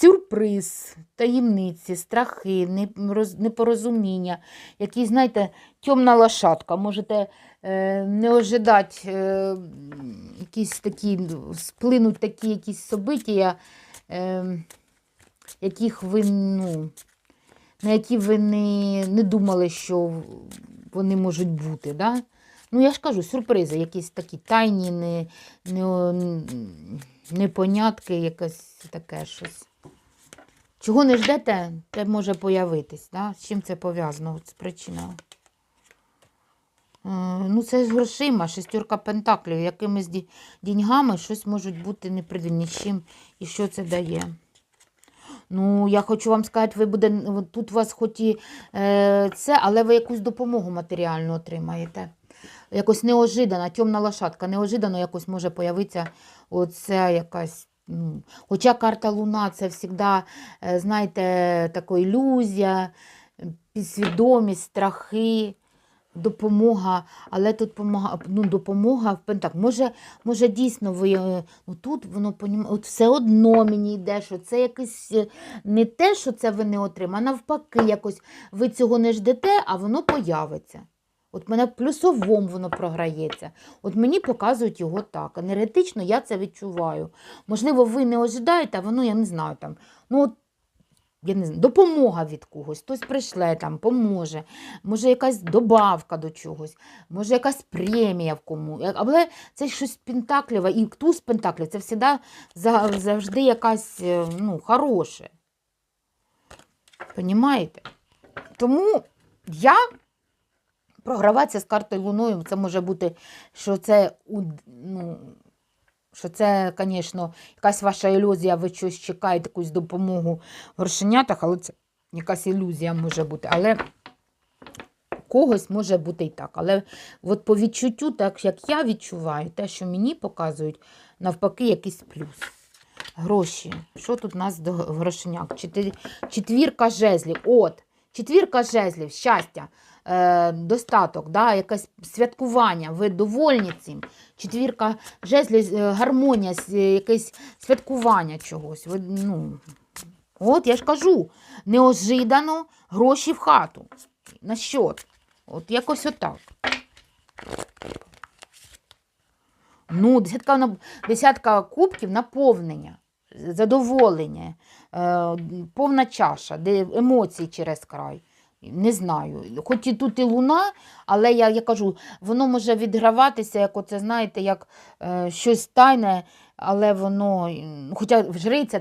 сюрприз, таємниці, страхи, непорозуміння, який, знаєте, темна лошадка. Можете е, не ожидати е, якісь такі, сплинуть такі якісь события, е, яких ви, ну, на які ви не, не думали, що вони можуть бути. Да? Ну, я ж кажу, сюрпризи, якісь такі тайні, не, не, непонятки, якесь таке щось. Чого не ждете, те може появитись. Да? З чим це пов'язано? З причиною. Е, Ну, це з грошима, шестерка пентаклів, якимись ді- деньгами щось можуть бути непридільні чим і що це дає. Ну, я хочу вам сказати, ви буде, тут у вас хоч і е, це, але ви якусь допомогу матеріальну отримаєте. Якось неожиданно, темна лошадка, неожиданно якось може появитися оце якась. Ну, хоча карта Луна це завжди, е, знаєте, така ілюзія, підсвідомість, страхи, допомога, але тут помога, ну, допомога пентак. Може, може дійсно ви е, ну, тут воно от все одно мені йде, що це якесь е, не те, що це ви не отримаєте, а навпаки, якось ви цього не ждете, а воно появиться. От мене в плюсовому воно програється. От мені показують його так. Енергетично я це відчуваю. Можливо, ви не ожидаєте, а воно, я не знаю, там, ну, от, я не знаю, допомога від когось, хтось прийшле, там, поможе, може якась добавка до чогось, може якась премія в кому. Але це щось пентакліве, і туз пентаклів це завжди, завжди якась е, ну, хороше. Понімаєте? Тому я програватися з картою Луною, це може бути, що це, ну, що це, звісно, якась ваша ілюзія, ви щось чекаєте, якусь допомогу в грошенятах, але це якась ілюзія може бути. Але когось може бути і так. Але от по відчуттю, так як я відчуваю, те, що мені показують, навпаки, якийсь плюс. Гроші. Що тут у нас до грошеняк? Четвірка жезлів. От, четвірка жезлів, щастя, е, достаток, да, якесь святкування, ви довольні цим. Четвірка жезлів, е, гармонія, е, якесь святкування чогось. Ви, ну, от я ж кажу, неожидано гроші в хату. На счет. От якось отак. Ну, десятка, десятка кубків наповнення, задоволення, е, повна чаша, де емоції через край. Не знаю. Хоч і тут і луна, але я, я кажу, воно може відграватися, як оце, знаєте, як е, щось тайне, але воно, хоча жриця